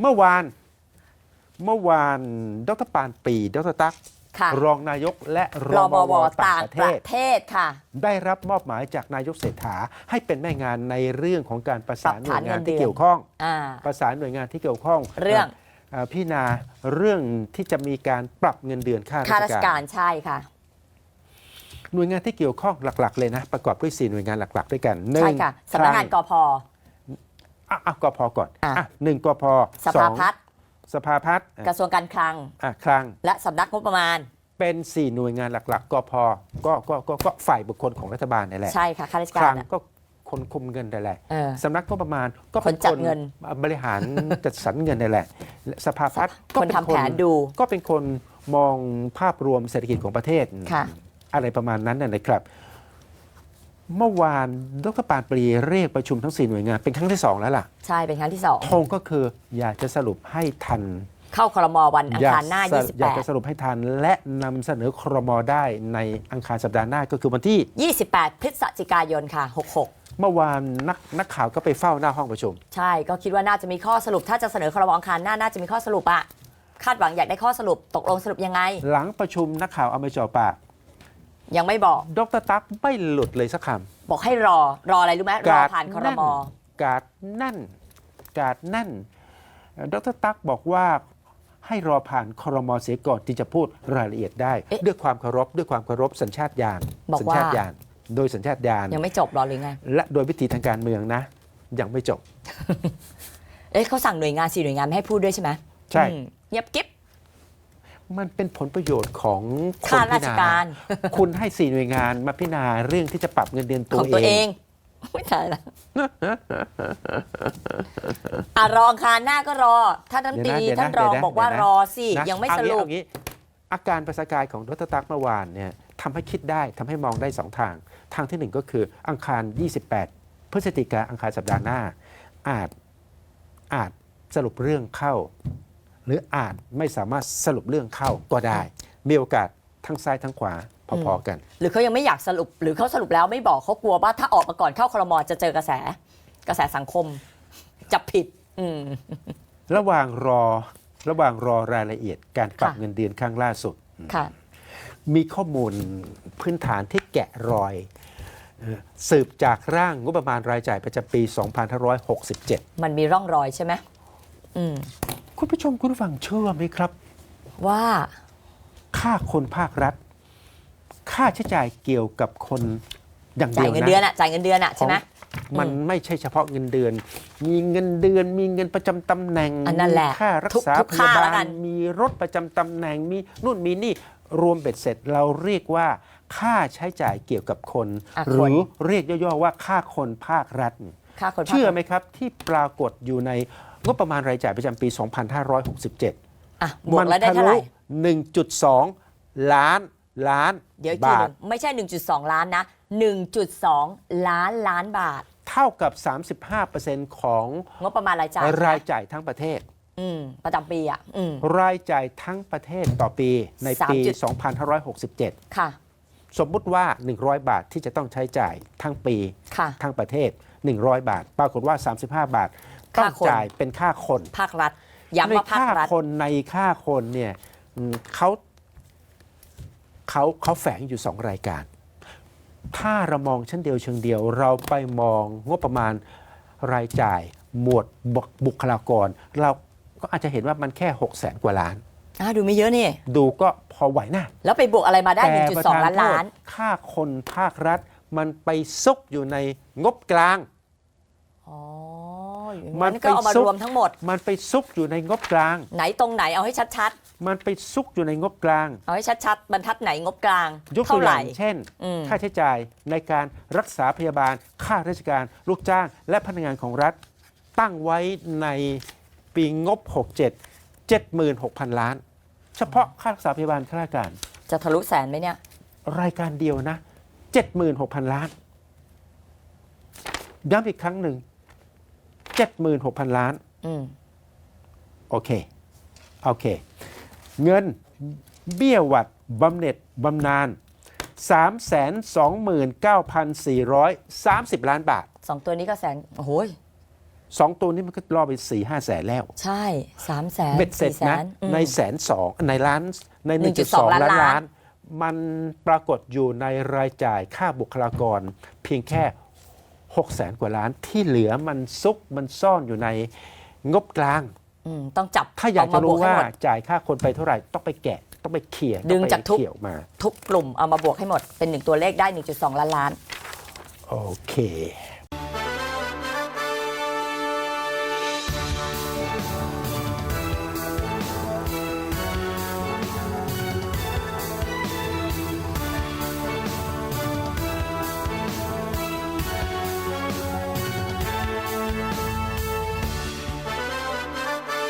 เมื่อวานเมื่อวานดรปานปรีดรตั๊กค่ะรองนายกและรรมมววต่าต่างงประเทปศระเทศค่ะ ได้รับมอบหมายจากนายกเศรษฐาให้เป็นแม่งานในเรื่องของการประสานหปรัน่บวยงานฐานเงินเดืที่อนเกี่ยวข้อง อ่า ประสานหน่วยงานที่เกี่ยวข้องเรื่อง เอ่อพี่นาเรื่องที่จะมีการปรับเงินเดือนค่าข้าราราชชกาการ รใช่ค่ะ หน่วยงานที่เกี่ยวข้องหลัก ๆ เลยนะ ประกอบด้วยสี่หน่วยงานหลัก ๆ ด้วยกันหนึ่ใช่งค่ะสำนักงานคลักพ อะอะกพก่อนอะ อะหนึ่งกพสสภาองพัฒน์สภาพัฒน์กระทรวงการคลัง อะคลังและสำนักงบประมาณ เป็นสี่หน่วยงานหลัก ๆกพก็ก็ก็ก็ฝ่ายบุคคลของรัฐบาลนี่แหละใช่ค่ะข้าราชคกาลัรงน่ะก็คนคุมเงินนั่นแหละเออ สำนักงบประมาณก็เป็นคนจัดเงิน บริหารจัดสรรเงินนั่นแหละและสภาพัฒน์ก็คนเป็นทำแผนดู ก็เป็นคนมองภาพรวมเศรษฐกิจของประเทศ ค่ะ อะไรประมาณนั้นน่ะนะครับ เมื่อวานดรปานปรีเรียกประชุมทั้งสี่หน่วยงาน เป็นครั้งที่สองแล้วล่ะใช่เป็นครั้งที่สองธงก็คืออยากจะสรุปให้ทัน เข้าครมวันอังอยากคารหน้าสอยากจะสรุปให้ทัน และนำเสนอครมได้ในอังคารสัปดาห์หน้าก็คือวันที่28 28 พฤศจิกายนค่ะ 66 เมื่อวานนักนักข่าวก็ไปเฝ้าหน้าห้องประชุม ใช่ก็คิดว่าน่าจะมีข้อสรุป ถ้าจะเสนอครมอังคารหน้าน่าจะมีข้อสรุปอะคาดหวังอยากได้ข้อสรุปตกลงสรุปยังไง หลังประชุมนักข่าวเอามาจ่อปาก ยังไม่บอก ดรตั๊กไม่หลุดเลยสักคำบอกให้รอรออะไรรู้ไหมรอผ่านครมกาดนั่นกาดนั่นเอ่อดรตั๊กบอกว่าให้รอผ่านครมเสียก่อนที่จะพูดรายละเอียดได้ เอ๊ะด้วยความเคารพด้วยความเคารพสัญชาตญาณบอกสัญว่า ชาตญาณโดยสัญชาตญาณยังไม่จบรอหรือไง และโดยวิธีทางการเมืองนะ ยังไม่จบ เอ๊ะเขาสั่งหน่วยงานสี่หน่วยงานไม่ให้พูดด้วยใช่ไหมใช่ อืมเงียบกิ๊บ มันเป็นผลประโยชน์ของคนข้าพิราชนาการ คุณให้สี่หน่วยงานมาพิจารณาเรื่องที่จะปรับเงินเดือนตัขวองตัวเอเองงไม่ใช่ละอะรออังคารหน้าก็รอ ท่านรัฐมนตรีเดี๋ยวนะท่านรองเดี๋ยวนะบอกว่าเดี๋ยวนะรอสิ นะยังไม่เอาสงี้รุปเอางี้อาการประสากายของดรตั๊กเมื่อวานเนี่ยทำให้คิดได้ทำให้มองได้สองทาง ทางที่หนึ่งก็คืออังคาร 28 พฤศจิกาอังคารสัปดาห์หน้า อาจอาจสรุปเรื่องเข้า หรืออาจไม่สามารถสรุปเรื่องเข้าก็ได้ มีโอกาสทั้งซ้ายทั้งขวาพอๆกัน หรือเขายังไม่อยากสรุปหรือเขาสรุปแล้วไม่บอกเขากลัวว่าถ้าออกมาก่อนเข้าครมจะเจอกระแส กระแสสังคมจับผิดอืมระหว่างรอระหว่างรอรายละเอียดการปรับค่ะเงินเดือนครั้งล่าสุดค่ะมีข้อมูลพื้นฐานที่แกะรอยเอ่อสืบจากร่างงบประมาณรายจ่ายประจำปี 2567 มันมีร่องรอยใช่ไหมอืม คุณผู้ชมคุณผู้ฟังเชื่อไหมครับ ว่า ค่าคนภาครัฐ ค่าใช้จ่ายเกี่ยวกับคนอย่างจ่าเดียยวเงินนะเดือนอะจ่ายเงินเดือนอะใช่ไหมมันไม่ใช่เฉพาะเงินเดือน มีเงินเดือน มีเงินประจำตำแหน่งอันนั้นแหละมีค่ารักษาทุกพๆค่ายาบาแล้วกัลนมีรถประจำตำแหน่งมีนู่นมีนี่รวมเบ็ดเสร็จเราเรียกว่า ค่าใช้จ่ายเกี่ยวกับคน อะหคน รือเรียกย่อๆว่าค่าคนภาครัฐ ค่าคนภาคเชื่อไหมครับที่ปรากฏอยู่ใน งบประมาณรายจ่ายประจำปี 2567 อะบวกแล้วได้เท่าไหร่ทะลุ1.2 ล้านล้านเดี๋ยวอีกทีบาหท นึ่งไม่ใช่ 1.2 ล้านนะ 1.2 ล้านล้านบาท เท่ากับ 35%ของงบประมาณรายจ่ายรายจ่ายทั้งประเทศ อืมประจำปีอะอืม รายจ่ายทั้งประเทศต่อปีในปี3 2567 ค่ะ สมมุติว่า 100 บาทที่จะต้องใช้จ่ายทั้งปีค่ะ ทั้งประเทศ 100 บาท ปรากฏว่า 35 บาท ต้องค่าคนจ่ายเป็นค่าคน ภาครัฐย้ำว่าภาคในรัฐคนในค่าคนเนี่ยอืมเขาเขาเขาแฝงอยู่สองรายการ ถ้าเรามองชั้นเดียวเชิงเดียว เราไปมองงบประมาณรายจ่ายหมวดบุบุคลากร เราก็อาจจะเห็นว่ามันแค่6 0แสนกว่าล้านอ่าดูไม่เยอะนี่ ดูก็พอไหวนะแล้วไปบวกอะไรมาได้แต่ประธ1.2 ล้านล้านโทษค่าคนภาครัฐมันไปซุกอยู่ในงบกลาง อ๋ออย่าง มันนั้นก็เอามาไปซุกรวมทั้งหมด มันไปซุกอยู่ในงบกลาง ไหนตรงไหนเอาให้ชัดมันไปซุกอยู่ในงบกลางๆเอาให้ชัดๆ บรรทัดไหนงบกลาง ยกตัเท่าวอไหร่ย่างเช่นอืมค่าใช้จ่ายในการรักษาพยาบาล ค่าราชการ ลูกจ้าง และพนักงานของรัฐ ตั้งไว้ในปีงบ 67 76,000 ล้าน เฉพาะค่ารักษาพยาบาลข้าราชการ จะทะลุแสนไหมเนี่ย รายการเดียวนะ 76,000 ล้านย้ำอีกครั้งหนึ่ง 76,000 ล้านอืมโอเค โอเค เงินเบี้ยหวัดบำเหน็จบำนาญ329,430 ล้านบาท สองตัวนี้ก็แสนโอ้โหยสองตัวนี้มันก็ล่อไปสี่ห้าแสนแล้ว ใช่สามแสนเบ็ดเสร็จสี่แสนะนอืม ในแสนสองในล้านใน 1.2 1.2 ล้านล้านล้าน มันปรากฏอยู่ในรายจ่ายค่าบุคลากรเพียงแค่ 6แสนกว่าล้านที่เหลือมันซุกมันซ่อนอยู่ในงบกลาง อืมต้องจับถ้าอยากจะเมบรู้กให้ว่าหมดจ่ายค่าคนไปเท่าไหร่ต้องไปแกะ ต้องไปเขี่ยดึงต้องไปจากทุกเขี่ยออกมา ทุกกลุ่มเอามาบวกให้หมดเป็นหนึ่งตัวเลขได้ 1.2 ล้านล้าน โอเค